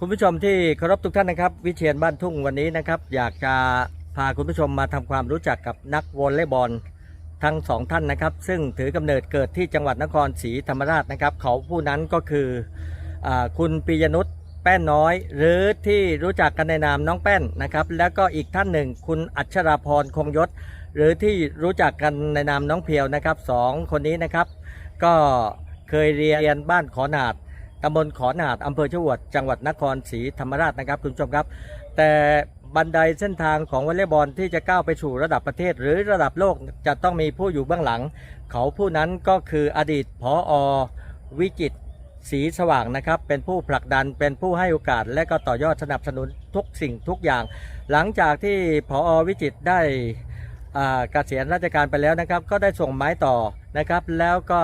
คุณผู้ชมที่เคารพทุกท่านนะครับ วิเชียนบ้านทุ่งวันนี้นะครับ อยากจะพาคุณผู้ชมมาทำความรู้จักกับนักวอลเลย์บอลทั้งสองท่านนะครับ ซึ่งถือกำเนิดเกิดที่จังหวัดนครศรีธรรมราชนะครับ เขาผู้นั้นก็คืออคุณปิยนุชแป้นน้อย หรือที่รู้จักกันในนามน้องแป้นนะครับ แล้วก็อีกท่านหนึ่ง คุณอัชราพรคงยศ หรือที่รู้จักกันในนามน้องเพียวนะครับสองคนนี้นะครับ ก็เคยเรียนบ้านขอนาด ตำบลขอนาดอำเภอชวด จังหวัดนครศรีธรรมราชนะครับคุณผู้ชมครับ แต่บันไดเส้นทางของวอลเลย์บอลที่จะก้าวไปสู่ระดับประเทศ หรือระดับโลกจะต้องมีผู้อยู่เบื้องหลัง เขาผู้นั้นก็คืออดีตผอวิจิตรศรีสว่างนะครับ เป็นผู้ผลักดันเป็นผู้ให้โอกาส และก็ต่อยอดสนับสนุนทุกสิ่งทุกอย่าง หลังจากที่ผอวิจิตได้อ่าเกษียณราชการไปแล้วนะครับ ก็ได้ส่งไม้ต่อนะครับ แล้วก็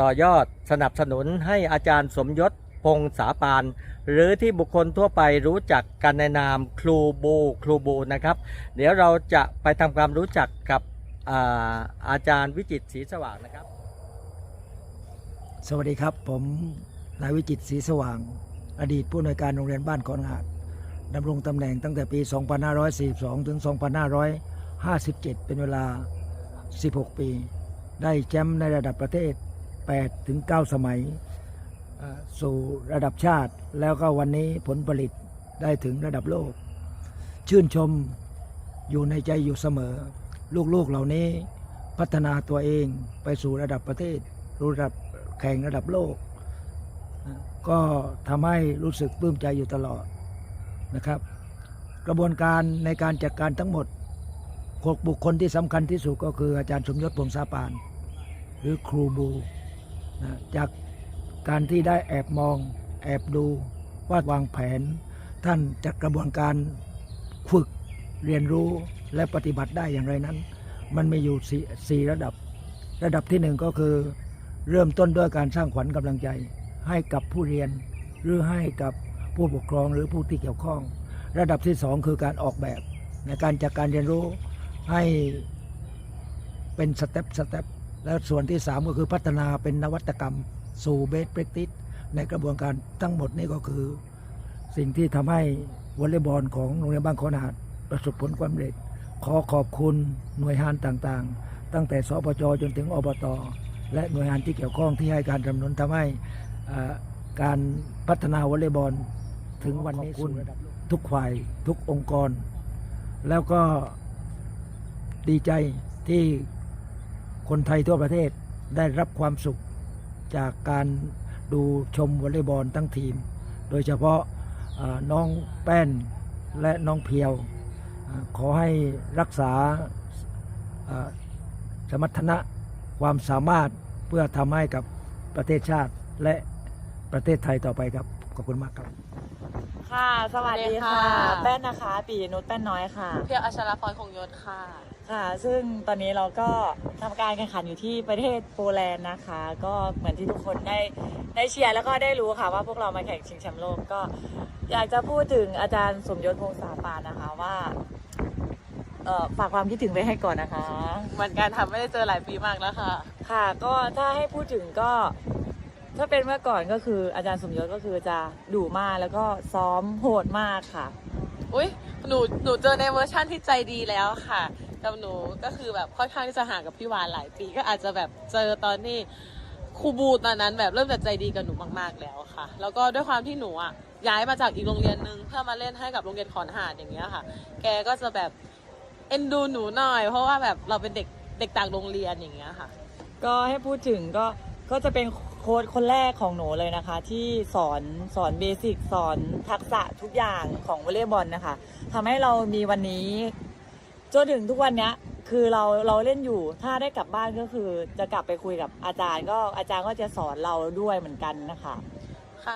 ต่อยอดสนับสนุนให้อาจารย์สมยศพงษาปาน หรือที่บุคคลทั่วไปรู้จักกันในนามครูบูครูบูนะครับ เดี๋ยวเราจะไปทำความรู้จักกับอาอาจารย์วิจิตรศรีสว่างนะครับ สวัสดีครับ ผมนายวิจิตรศรีสว่าง อดีตผู้อำนวยการโรงเรียนบ้านขอนหาดดำรงตำแหน่งตั้งแต่ปี 2542 ถึง 2557 เป็นเวลา 16 ปี ได้แชมป์ในระดับประเทศ 8 ถึง 9 สมัยสู่ระดับชาติ แล้วก็วันนี้ผลผลิตได้ถึงระดับโลก ชื่นชมอยู่ในใจอยู่เสมอ ลูกๆเหล่านี้พัฒนาตัวเองไปสู่ระดับประเทศระดับแข่งระดับโลก ก็ทำให้รู้สึกปลื้มใจอยู่ตลอดนะครับ กระบวนการในการจัดการทั้งหมดบุคคลที่สำคัญที่สุดก็คืออาจารย์สมยศพงษาปาน หรือครูบู จากการที่ได้แอบมอง แอบดูว่าวางแผน ท่านจัดกระบวนการฝึกเรียนรู้และปฏิบัติได้อย่างไรนั้น มันมีอยู่สี่สี่ระดับ ระดับที่หนึ่งก็คือ เริ่มต้นด้วยการสร้างขวัญกำลังใจ ให้กับผู้เรียน หรือให้กับผู้ปกครองหรือผู้ที่เกี่ยวข้อง ระดับที่สองคือการออกแบบ ในการจัดการเรียนรู้ให้เป็นสเต็ปสเต็ป แล้วส่วนที่สามก็คือพัฒนาเป็นนวัตกรรมสู่เบส p ร a c ติ c ในกระบวนการทั้งหมดนี้ก็คือ สิ่งที่ทำให้วอลเลย์บอลของโรงเรียนบางขนาดประสบผลความสำเร็จ ขอขอบคุณหน่วยงานต่างๆ ตั้งแต่สปจจนถึงอบต และหน่วยงานที่เกี่ยวข้องที่ให้การสนับสนุนทำให้อ่าการพัฒนาวอลเลย์บอลถึงวันนี้คุณทุกฝ่ายทุกองค์กร แล้วก็ดีใจที่ คนไทยทั่วประเทศได้รับความสุขจากการดูชมวอลเลย์บอลทั้งทีม โดยเฉพาะอ่าน้องแป้นและน้องเพียวอาขอให้รักษาอ่าสมรรถนะความสามารถเพื่อทำให้กับประเทศชาติและประเทศไทยต่อไปครับ ขอบคุณมากครับ ค่ะ สวัสดีค่ะสวัสดีค่ะแป้นนะคะ ปีนุชแป้นน้อยค่ะ เพียวอัชรพรคงยศค่ะ ค่ะ ซึ่งตอนนี้เราก็ทำการแข่งขันอยู่ที่ประเทศโปแลนด์นะคะ ก็เหมือนที่ทุกคนได้ได้เชียร์แล้วก็ได้รู้ค่ะว่าพวกเรามาแข่งชิงแชมป์โลกก็ อยากจะพูดถึงอาจารย์สมยศพงษาปานนะคะว่าเอ่อฝากความคิดถึงไปให้ก่อนนะคะ เหมือนกันทำไม่ได้เจอหลายปีมากแล้วค่ะ ค่ะ ก็ถ้าให้พูดถึงก็ ถ้าเป็นเมื่อก่อนก็คืออาจารย์สมยศก็คือจะดุมากแล้วก็ซ้อมโหดมากค่ะ อุ้ยหนูหนูเจอในเวอร์ชั่นที่ใจดีแล้วค่ะ กับหนูก็คือแบบค่อนข้างที่จะห่างกับพี่วานหลายปีก็อาจจะแบบเจอตอนที่ครูบูตอนนั้นแบบเริ่มจะใจดีกับหนูมาก ๆแล้วค่ะ แล้วก็ด้วยความที่หนูอะย้ายมาจากอีกโรงเรียนนึงเพื่อมาเล่นให้กับโรงเรียนขอนหาดอย่างเงี้ยค่ะ แกก็จะแบบเอ็นดูหนูหน่อย เพราะว่าแบบเราเป็นเด็กเด็กต่างโรงเรียนอย่างเงี้ยค่ะ ก็ให้พูดถึงก็ก็จะเป็นโค้ดคนแรกของหนูเลยนะคะ ที่สอนสอนเบสิกสอนทักษะทุกอย่างของวอลเลย์บอลนะคะทำให้เรามีวันนี้ จนถึงทุกวันเนี้ย คือเราเราเล่นอยู่ถ้าได้กลับบ้านก็คือจะกลับไปคุยกับอาจารย์ ก็อาจารย์ก็จะสอนเราด้วยเหมือนกันนะคะ